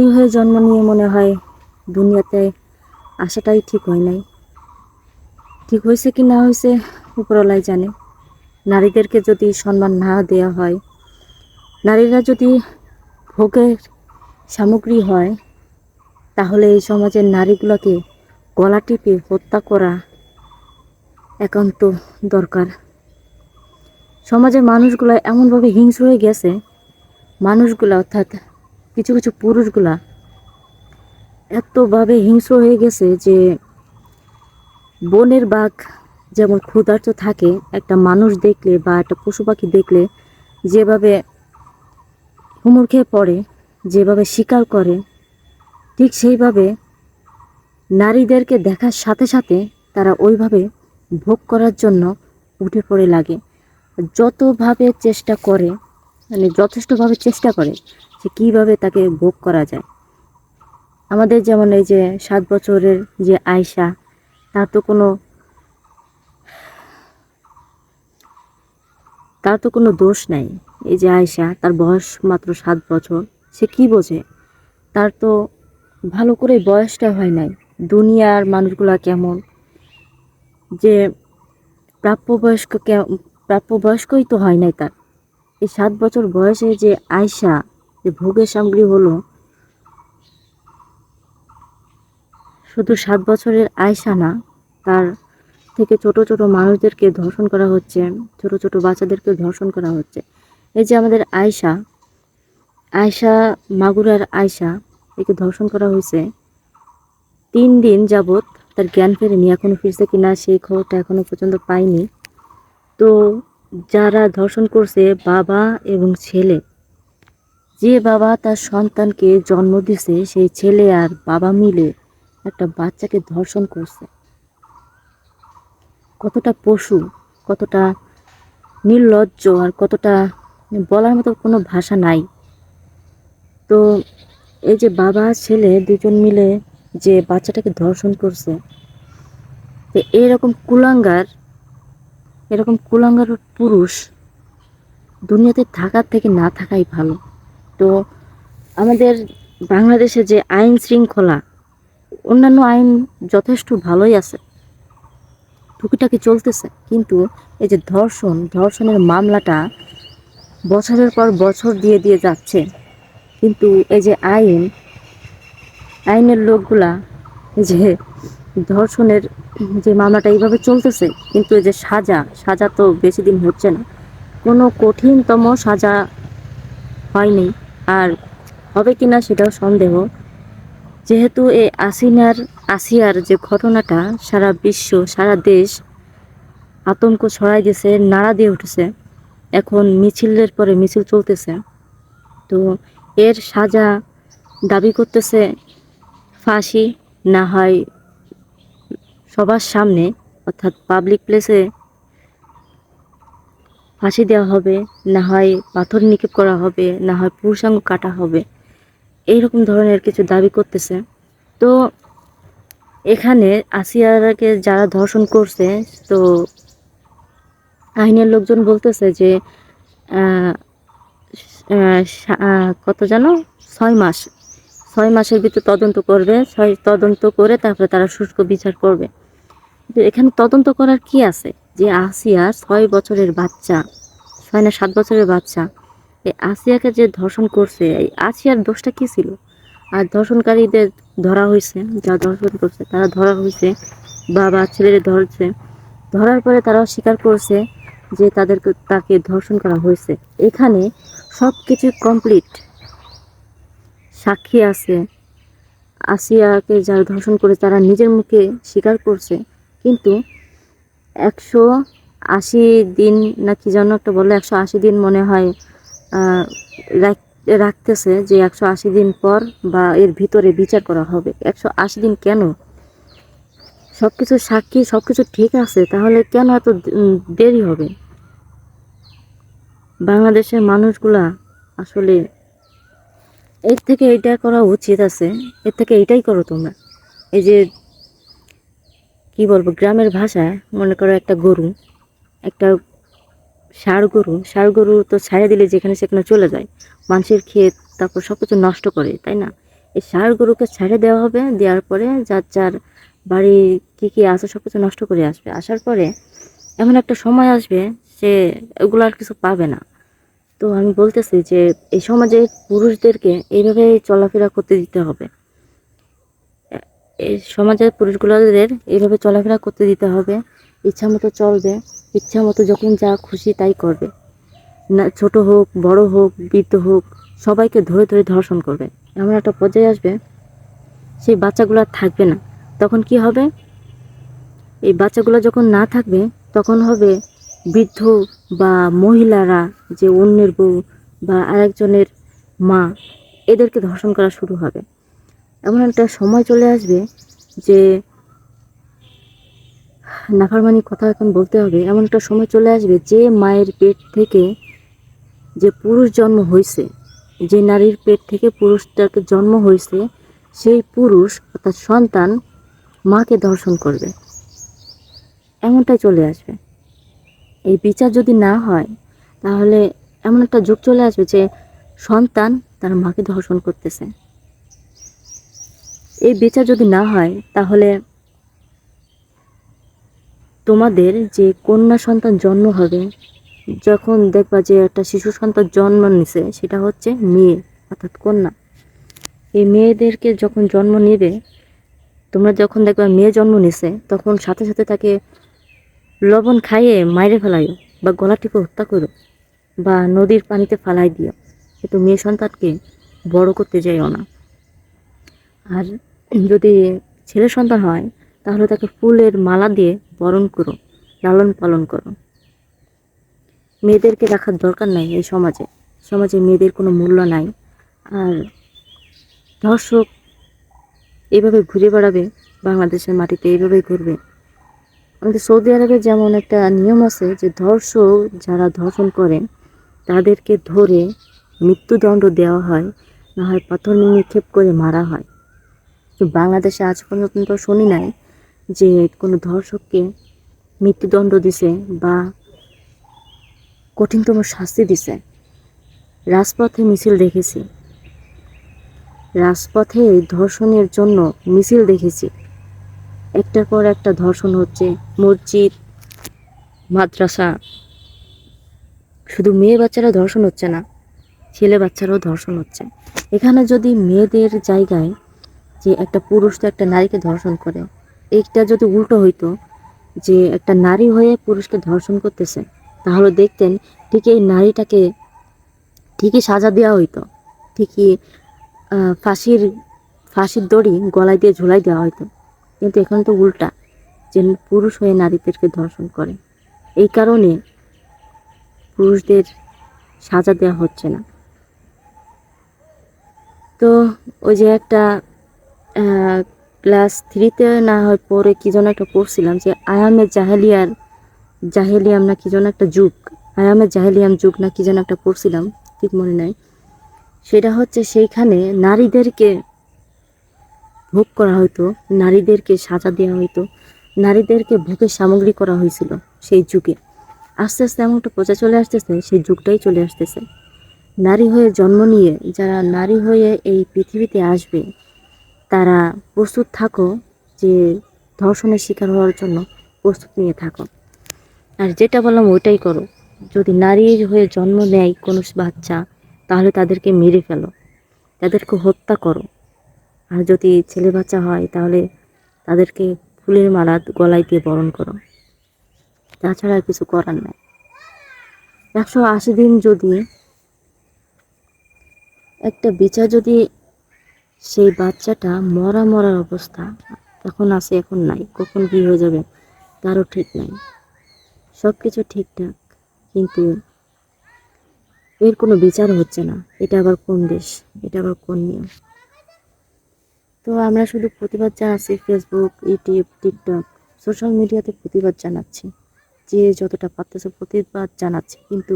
নারী হয়ে জন্ম নিয়ে মনে হয় দুনিয়াতে আসাটাই ঠিক হয় নাই। ঠিক হয়েছে কি না হয়েছে উপরওয়ালাই জানে। নারীদেরকে যদি সম্মান না দেওয়া হয়, নারীরা যদি ভোগের সামগ্রী হয়, তাহলে এই সমাজের নারীগুলোকে গলা টিপে হত্যা করা একান্ত দরকার। সমাজের মানুষগুলো এমনভাবে হিংস্র হয়ে গেছে, মানুষগুলা অর্থাৎ কিছু কিছু পুরুষগুলা এতভাবে হিংস্র হয়ে গেছে যে বনের বাঘ যেমন ক্ষুধার্ত থাকে, একটা মানুষ দেখলে বা একটা পশু পাখি দেখলে যেভাবে হুমুর খেয়ে পড়ে, যেভাবে শিকার করে, ঠিক সেইভাবে নারীদেরকে দেখার সাথে সাথে তারা ওইভাবে ভোগ করার জন্য উঠে পড়ে লাগে। যতভাবে চেষ্টা করে মানে যথেষ্টভাবে চেষ্টা করে যে কীভাবে তাকে ভোগ করা যায়। আমাদের যেমন এই যে সাত বছরের যে আয়সা তার তো কোনো তার তো কোনো দোষ নাই। এই যে আয়সা তার বয়স মাত্র সাত বছর, সে কি বোঝে? তার তো ভালো করে বয়সটা হয় নাই। দুনিয়ার মানুষগুলা কেমন? যে প্রাপ্যবয়স্ক প্রাপ্যবয়স্কই তো হয় নাই তার। এই সাত বছর বয়সে যে আয়সা যে ভোগের সামগ্রী হলো, শুধু সাত বছরের আয়সা না, তার থেকে ছোট ছোট মানুষদেরকে ধর্ষণ করা হচ্ছে, ছোট ছোট বাচ্চাদেরকে ধর্ষণ করা হচ্ছে। এই যে আমাদের আয়সা আয়সা মাগুরার আয়সা একে ধর্ষণ করা হয়েছে। তিন দিন যাবৎ তার জ্ঞান ফেরেনি এখনও ফিরছে কিনা সেই খবরটা এখনও পর্যন্ত পাইনি। তো যারা ধর্ষণ করছে, বাবা এবং ছেলে যে বাবা তার সন্তানকে জন্ম দিছে, সেই ছেলে আর বাবা মিলে একটা বাচ্চাকে ধর্ষণ করছে। কতটা পশু, কতটা নির্লজ্জ আর কতটা বলার মতো কোনো ভাষা নাই। তো এই যে বাবা, ছেলে দুজন মিলে যে বাচ্চাটাকে ধর্ষণ করছে, তো এরকম কুলাঙ্গার এরকম কুলাঙ্গার পুরুষ দুনিয়াতে থাকার থেকে না থাকাই ভালো। তো আমাদের বাংলাদেশে যে আইন শৃঙ্খলা, অন্যান্য আইন যথেষ্ট ভালোই আছে। টুকিটাকি চলতেছে, কিন্তু এই যে ধর্ষণ, ধর্ষণের মামলাটা বছরের পর বছর দিয়ে দিয়ে যাচ্ছে। কিন্তু এই যে আইন, আইনের লোকগুলা যে ধর্ষণের যে মামলাটা এইভাবে চলতেছে, কিন্তু এই যে সাজা সাজা তো বেশি দিন হচ্ছে না। কোনো কঠিনতম সাজা হয়নি। আর হবে কিনা সেটাও সন্দেহ। যেহেতু এই আসিনার, আসিয়ার যে ঘটনাটা সারা বিশ্ব, সারা দেশ আতঙ্ক ছড়াই দিয়েছে নাড়া দিয়ে উঠেছে। এখন মিছিলের পরে মিছিল চলতেছে। তো এর সাজা দাবি করতেছে ফাঁসি, না হয় সবার সামনে, অর্থাৎ পাবলিক প্লেসে ফাঁসি দেওয়া হবে, না হয় পাথর নিক্ষেপ করা হবে, না হয় পুরুষাঙ্গ কাটা হবে। এইরকম ধরনের কিছু দাবি করতেছে। তো এখানে আসিয়াকে যারা ধর্ষণ করছে, তো আইনের লোকজন বলতেছে যে কত যেন? ছয় মাস। ছয় মাসের ভিতর তদন্ত করবে, ছয় তদন্ত করে তারপরে তারা শুষ্ক বিচার করবে। এখানে তদন্ত করার কি আছে? যে আসিয়া ছয় বছরের বাচ্চা, ছয় না সাত বছরের বাচ্চা, এই আসিয়াকে যে ধর্ষণ করছে, এই আসিয়ার দোষটা কি ছিল? আর ধর্ষণকারীদের ধরা হয়েছে যা ধর্ষণ করছে, তারা ধরা হয়েছে, বাবা ছেলেদের ধরছে। ধরার পরে তারাও স্বীকার করছে যে তাদেরকে, তাকে ধর্ষণ করা হয়েছে। এখানে সব কিছু কমপ্লিট সাক্ষী আছে। আসিয়াকে যারা ধর্ষণ করে তারা নিজের মুখে স্বীকার করছে। কিন্তু একশো আশি দিন না কি যেন একটা বলে একশো আশি দিন মনে হয় রাখ- রাখতেছে যে একশো আশি দিন পর বা এর ভিতরে বিচার করা হবে। একশো আশি দিন কেন? সব কিছু সাক্ষী সব কিছু ঠিক আছে, তাহলে কেন এত দেরি হবে? বাংলাদেশের মানুষগুলা আসলে এর থেকে এইটা করা উচিত আছে, এর থেকে এইটাই করো তোমরা। এই যে কি বলব, গ্রামের ভাষায় মনে করো একটা গরু, একটা ষাঁড় গরু ষাঁড় গরু তো ছাড়ে দিলে যেখানে সেখানে চলে যায়। মানুষের ক্ষেত, তারপর সব কিছু নষ্ট করে, তাই না? এই ষাঁড় গরুকে ছেড়ে দেওয়া হবে, দেওয়ার পরে যার যার বাড়ি কী কী আছে সব কিছু নষ্ট করে আসবে। আসার পরে এমন একটা সময় আসবে, সে ওগুলো আর কিছু পাবে না। তো আমি বলতেছি যে, এই সমাজে পুরুষদেরকে এইভাবে চলাফেরা করতে দিতে হবে। এই সমাজের পুরুষগুলোদের এইভাবে চলাফেরা করতে দিতে হবে। ইচ্ছা মতো চলবে, ইচ্ছা মতো যখন যা খুশি তাই করবে। না, ছোট হোক, বড় হোক, বৃদ্ধ হোক, সবাইকে ধরে ধরে ধর্ষণ করবে। এমন একটা পর্যায়ে আসবে, সেই বাচ্চাগুলো আর থাকবে না। তখন কি হবে? এই বাচ্চাগুলো যখন না থাকবে, তখন হবে বৃদ্ধ বা মহিলারা যে অন্যের বউ বা আরেকজনের মা, এদেরকে ধর্ষণ করা শুরু হবে। এমন একটা সময় চলে আসবে যে নাফারমানি কথা এখন বলতে হবে, এমন একটা সময় চলে আসবে যে মায়ের পেট থেকে যে পুরুষ জন্ম হয়েছে, যে নারীর পেট থেকে পুরুষটাকে জন্ম হয়েছে, সেই পুরুষ অর্থাৎ সন্তান মাকে ধর্ষণ করবে। এমনটাই চলে আসবে। এই বিচার যদি না হয়, তাহলে এমন একটা যুগ চলে আসবে যে সন্তান তার মাকে ধর্ষণ করতেছে। এই বিচার যদি না হয়, তাহলে তোমাদের যে কন্যা সন্তান জন্ম হবে, যখন দেখবা যে একটা শিশু সন্তান জন্ম নিছে, সেটা হচ্ছে মেয়ে, অর্থাৎ কন্যা। এই মেয়েদেরকে যখন জন্ম নেবে, তোমরা যখন দেখবা মেয়ে জন্ম নিছে, তখন সাথে সাথে তাকে লবণ খাইয়ে মাইরে ফেলাইও, বা গলা টিপে হত্যা করো, বা নদীর পানিতে ফালাই দিও। কিন্তু মেয়ে সন্তানকে বড় করতে যাইও না। আর যদি ছেলে সন্তান হয়, তাহলে তাকে ফুলের মালা দিয়ে বরণ করো, লালন পালন করো। মেয়েদেরকে রাখার দরকার নাই এই সমাজে। সমাজে মেয়েদের কোনো মূল্য নাই। আর ধর্ষক এইভাবে ঘুরে বেড়াবে, বাংলাদেশের মাটিতে এইভাবেই ঘুরবে। আমাদের সৌদি আরবে যেমন একটা নিয়ম আছে যে ধর্ষক যারা ধর্ষণ করে, তাদেরকে ধরে মৃত্যুদণ্ড দেওয়া হয়, না হয় পাথর নিক্ষেপ করে মারা হয়। বাংলাদেশে আজ পর্যন্ত শুনি নাই যে কোনো ধর্ষককে মৃত্যুদণ্ড দিছে বা কঠিনতম শাস্তি দিছে। রাজপথে মিছিল দেখেছি। রাজপথে ধর্ষণের জন্য মিছিল দেখেছি। একটার পর একটা ধর্ষণ হচ্ছে মসজিদ, মাদ্রাসা। শুধু মেয়ে বাচ্চারা ধর্ষণ হচ্ছে না, ছেলে বাচ্চারাও ধর্ষণ হচ্ছে। এখানে যদি মেয়েদের জায়গায় যে একটা পুরুষ তো একটা নারীকে ধর্ষণ করে। এইটা যদি উল্টো হইতো যে একটা নারী হয়ে পুরুষকে ধর্ষণ করতেছে, তাহলে দেখতেন ঠিক এই নারীটাকে ঠিকই সাজা দেওয়া হইতো, ঠিকই ফাঁসির ফাঁসির দড়ি গলায় দিয়ে ঝুলাই দেওয়া হইতো। কিন্তু এখন তো উল্টা, যে পুরুষ হয়ে নারীদেরকে ধর্ষণ করে। এই কারণে পুরুষদের সাজা দেওয়া হচ্ছে না। তো ওই যে একটা ক্লাস থ্রিতে না হয় পরে কি যেন একটা পড়ছিলাম যে আয়ামে জাহেলিয়ার, জাহেলিয়াম না কি যেন একটা যুগ আয়ামে জাহেলিয়াম যুগ না কি যেন একটা পড়ছিলাম, ঠিক মনে নাই। সেটা হচ্ছে সেইখানে নারীদেরকে ভোগ করা হতো নারীদেরকে সাজা দেওয়া হতো নারীদেরকে ভোগের সামগ্রী করা হয়েছিল সেই যুগে। আস্তে আস্তে এমন একটা প্রচার চলে আসতেছে, সেই যুগটাই চলে আসতেছে। নারী হয়ে জন্ম নিয়ে, যারা নারী হয়ে এই পৃথিবীতে আসবে তারা প্রস্তুত থাকো যে ধর্ষণের শিকার হওয়ার জন্য প্রস্তুত নিয়ে থাকো। আর যেটা বললাম ওইটাই করো। যদি নারী হয়ে জন্ম নেয় কোনো বাচ্চা, তাহলে তাদেরকে মেরে ফেলো। তাদেরকে হত্যা করো। আর যদি ছেলে বাচ্চা হয়, তাহলে তাদেরকে ফুলের মালা গলায় দিয়ে বরণ করো। তাছাড়া আর কিছু করার নাই। একশো আশি দিন যদি একটা বিচার যদি সেই বাচ্চাটা মরা মরার অবস্থা এখন আছে, এখন নাই, কখন কি হয়ে যাবে তারও ঠিক নাই। সব কিছু ঠিকঠাক, কিন্তু এর কোনো বিচার হচ্ছে না, এটা আবার কোন দেশ, এটা আবার কোন নিয়ম। তো আমরা শুধু প্রতিবাদ জানাচ্ছি ফেসবুক ইউটিউব টিকটক সোশ্যাল মিডিয়াতে প্রতিবাদ জানাচ্ছি, যে যতটা পারতেছে প্রতিবাদ জানাচ্ছে, কিন্তু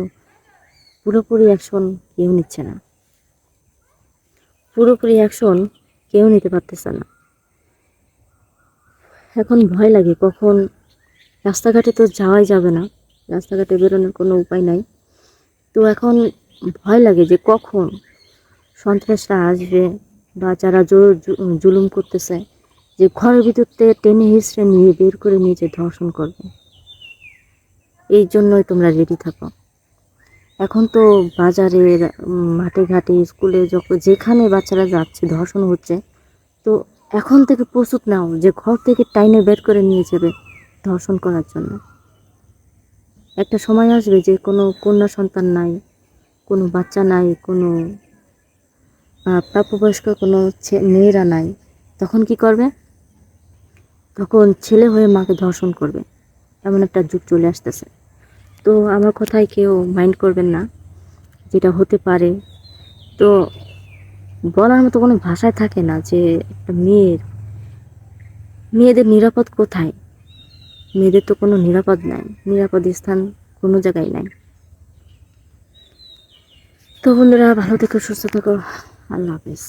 পুরোপুরি অ্যাকশন কেউ নিচ্ছে না। পুরোপুরি অ্যাকশন কেউ নিতে পারতেছে না। এখন ভয় লাগে কখন। রাস্তাঘাটে তো যাওয়াই যাবে না। রাস্তাঘাটে বেরোনোর কোনো উপায় নাই। তো এখন ভয় লাগে যে কখন সন্ত্রাসরা আসবে বা যারা জোর জুলুম করতেছে যে ঘরের ভিতর থেকে টেনে হিসড়ে নিয়ে, বের করে নিয়ে যে ধর্ষণ করবে। এই জন্যই তোমরা রেডি থাকো। এখন তো বাজারে মাঠে ঘাটে, স্কুলে যখন যেখানে বাচ্চারা যাচ্ছে, ধর্ষণ হচ্ছে, তো এখন থেকে প্রস্তুত নাও যে ঘর থেকে টাইনে বের করে নিয়ে যাবে ধর্ষণ করার জন্য। একটা সময় আসবে যে কোনো কন্যা সন্তান নাই, কোনো বাচ্চা নাই, কোনো প্রাপ্যবয়স্ক কোনো মেয়েরা নাই, তখন কি করবে? তখন ছেলে হয়ে মাকে ধর্ষণ করবে, এমন একটা যুগ চলে আসতেছে। তো আমার কথায় কেউ মাইন্ড করবেন না, যেটা হতে পারে। তো বলার মতো কোনো ভাষায় থাকে না যে একটা মেয়ের, মেয়েদের নিরাপদ কোথায়? মেয়েদের তো কোনো নিরাপদ নাই, নিরাপদ স্থান কোনো জায়গায় নাই। তো বন্ধুরা, ভালো থেকো, সুস্থ থেকো। আল্লাহ হাফিজ।